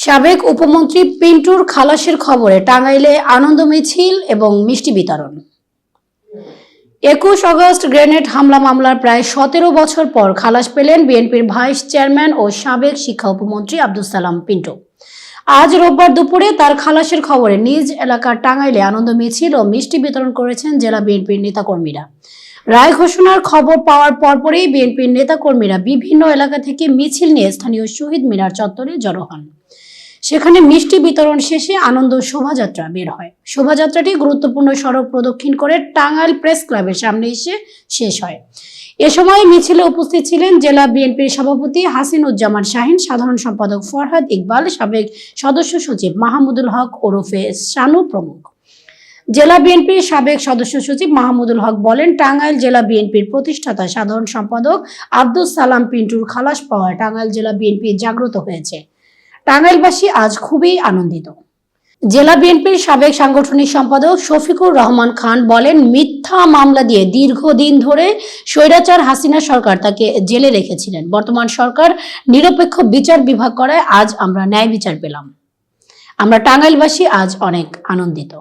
সাবেক উপমন্ত্রী পিন্টুর খালাসের খবরে টাঙ্গাইলে আনন্দ মিছিল এবং মিষ্টি বিতরণ। একুশ আগস্ট গ্রেনেড হামলা মামলার প্রায় সতেরো বছর পর খালাস পেলেন বিএনপির ভাইস চেয়ারম্যান ও সাবেক শিক্ষা উপমন্ত্রী আব্দুল সালাম পিন্টু। আজ রোববার দুপুরে তার খালাসের খবরে নিজ এলাকার টাঙ্গাইলে আনন্দ মিছিল ও মিষ্টি বিতরণ করেছেন জেলা বিএনপির নেতাকর্মীরা। রায় ঘোষণার খবর পাওয়ার পরপরই বিএনপির নেতাকর্মীরা বিভিন্ন এলাকা থেকে মিছিল নিয়ে স্থানীয় শহীদ মিনার চত্বরে জড়ো হন। সেখানে মিষ্টি বিতরণ শেষে আনন্দ শোভাযাত্রা বের হয়। শোভাযাত্রাটি গুরুত্বপূর্ণ সড়ক প্রদক্ষিণ করে টাঙ্গাইল প্রেস ক্লাবের সামনে এসে শেষ হয়। এ সময় মিছিলে উপস্থিত ছিলেন জেলা বিএনপির সভাপতি হাসিনুজ্জামান শাহিন, সাধারণ সম্পাদক ফরহাদ ইকবাল, সাবেক সদস্য সচিব মাহমুদুল হক ওরফে শানু প্রমুখ। জেলা বিএনপির সাবেক সদস্য সচিব মাহমুদুল হক বলেন, টাঙ্গাইল জেলা বিএনপির প্রতিষ্ঠাতা সাধারণ সম্পাদক আব্দুল সালাম পিন্টুর খালাস পাওয়ায় টাঙ্গাইল জেলা বিএনপি জাগ্রত হয়েছে। টাঙ্গাইলবাসী আজ খুবই আনন্দিত। জেলা বিএনপির সাবেক সাংগঠনিক সম্পাদক শফিকুর রহমান খান বলেন, মিথ্যা মামলা দিয়ে দীর্ঘদিন ধরে স্বৈরাচার হাসিনা সরকার তাকে জেলে রেখেছিলেন। বর্তমান সরকার নিরপেক্ষ বিচার বিভাগ করায় আজ আমরা ন্যায় বিচার পেলাম। আমরা টাঙ্গাইলবাসী আজ অনেক আনন্দিত।